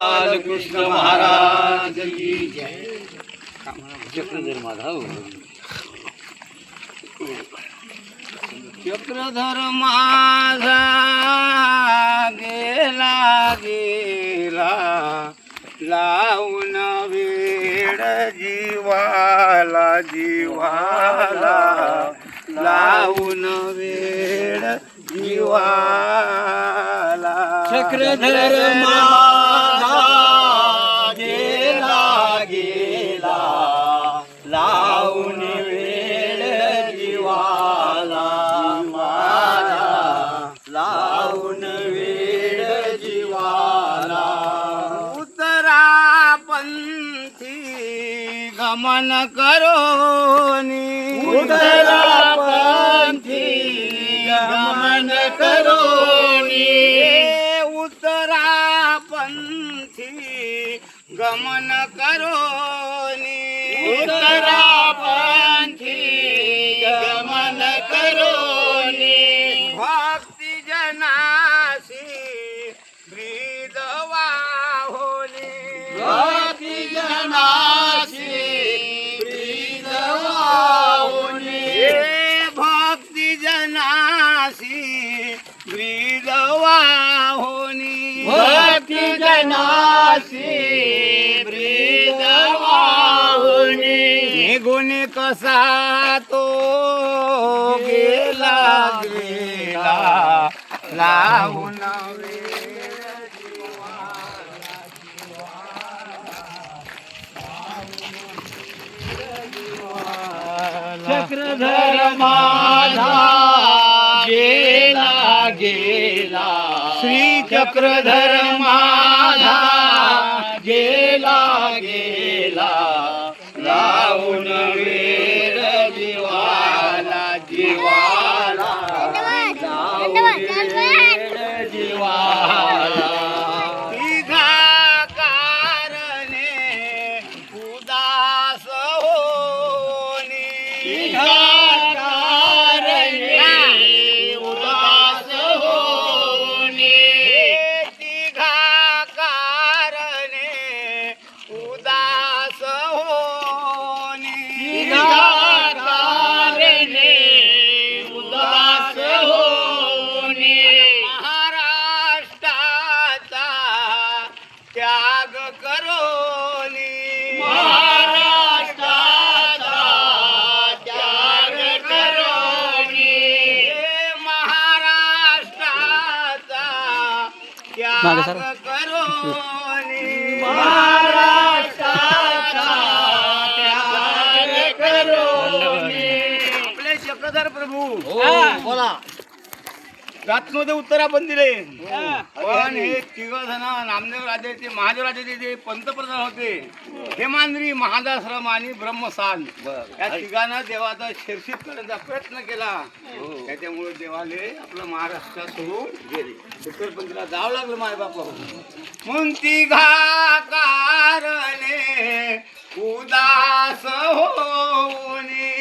बालकृष्ण महाराज चक्रधर माधव चक्रधर माझा गेला गेला लावून वेड जीवाला जीवाला लावून वेड जीवाला. चक्रधर माझा गमन करोनी उत्तरापंथी गमन करोनी. उतरा पंथी गमन करोनी उत्तरापंथी गमन करोनी. भक्ती जनासी ब्रीदवा होली भक्ती जनासी भक्ती जनासी ब्रीदवाहुनी. निघून कसा तो गेला गेला लावून चक्रधर माझा श्री चक्रधर माझा गेला गेला लावून वेळ जीवाला जीवाला लावून जीवाला. त्याग करोनी महाराष्ट्राचा त्याग करोनी हो, रातमध्ये उत्तर आपण दिले पण हे तिघ जण नामदेव राजाचे महादेव राजाचे जे पंतप्रधान होते हेमांद्री महादाश्रम आणि ब्रह्मसान या तिघांना देवाचा शिरशीत करण्याचा प्रयत्न केला. त्याच्यामुळे देवाले आपलं महाराष्ट्र सोडून गेले. उत्तरपंथीला जावं लागलं माय बाप म्हणून तिघा कारणे उदास होऊनी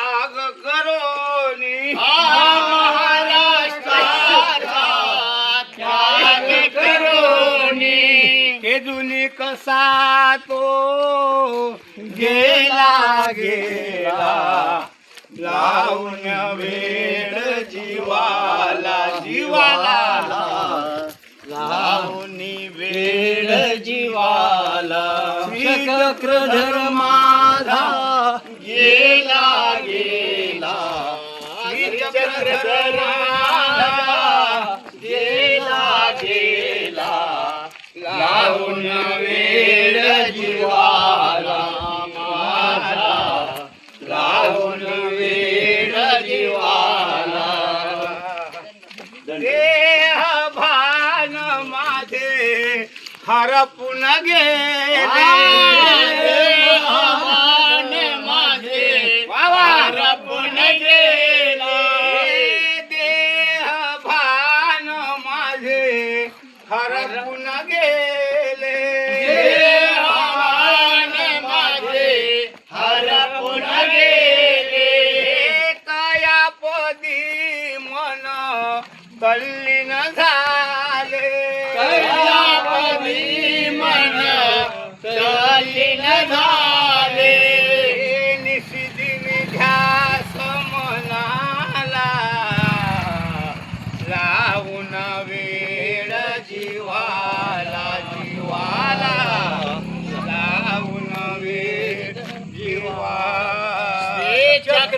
त्याग करोनी. महाराष्ट्राचा त्याग करोनी. कसा तो गेला गेला. लावून वेळ जीवाला जीवाला. लावून वेळ जीवाला. श्री चक्रधर माझा गेला गेला. श्री गेला. गेला लावून वेळ जीवाला माझा. लावून वेळ जीवाला. देह भान माझे हरपून गेले. हरपून गेले। आव्हान माझे हरपून गेले। काया पदी मन तल्लीन झाले। काया पदी मन तल्लीन झाले। निशिदिन ध्यास मनाला लावून वे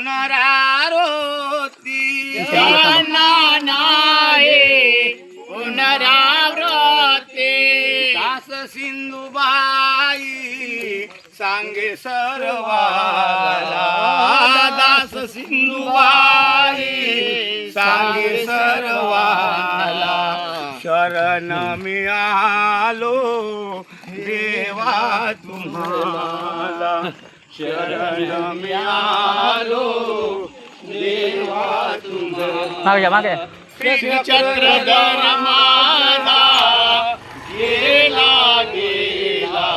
पुनरारोती त्यांना नाही पुनरावृत्ती दास सिंधुबाई सांगे सर्वाला. दास सिंधुबाई सांगे सर्वाला. शरण मी आलो देवा तुम्हाला. मागे मागे श्री चक्रधर माझा गेला गेला.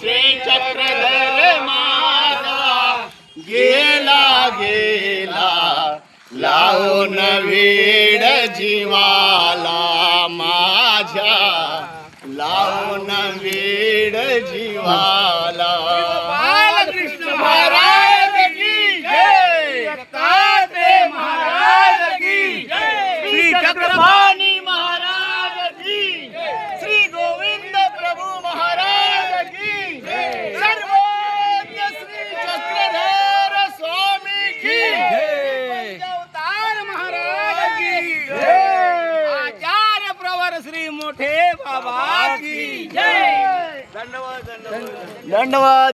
श्री चक्रधर माझा गेला गेला. लावून वेड जीवाला माझ्या. लावून वेड जीवाला धन्यवाद धन्यवाद.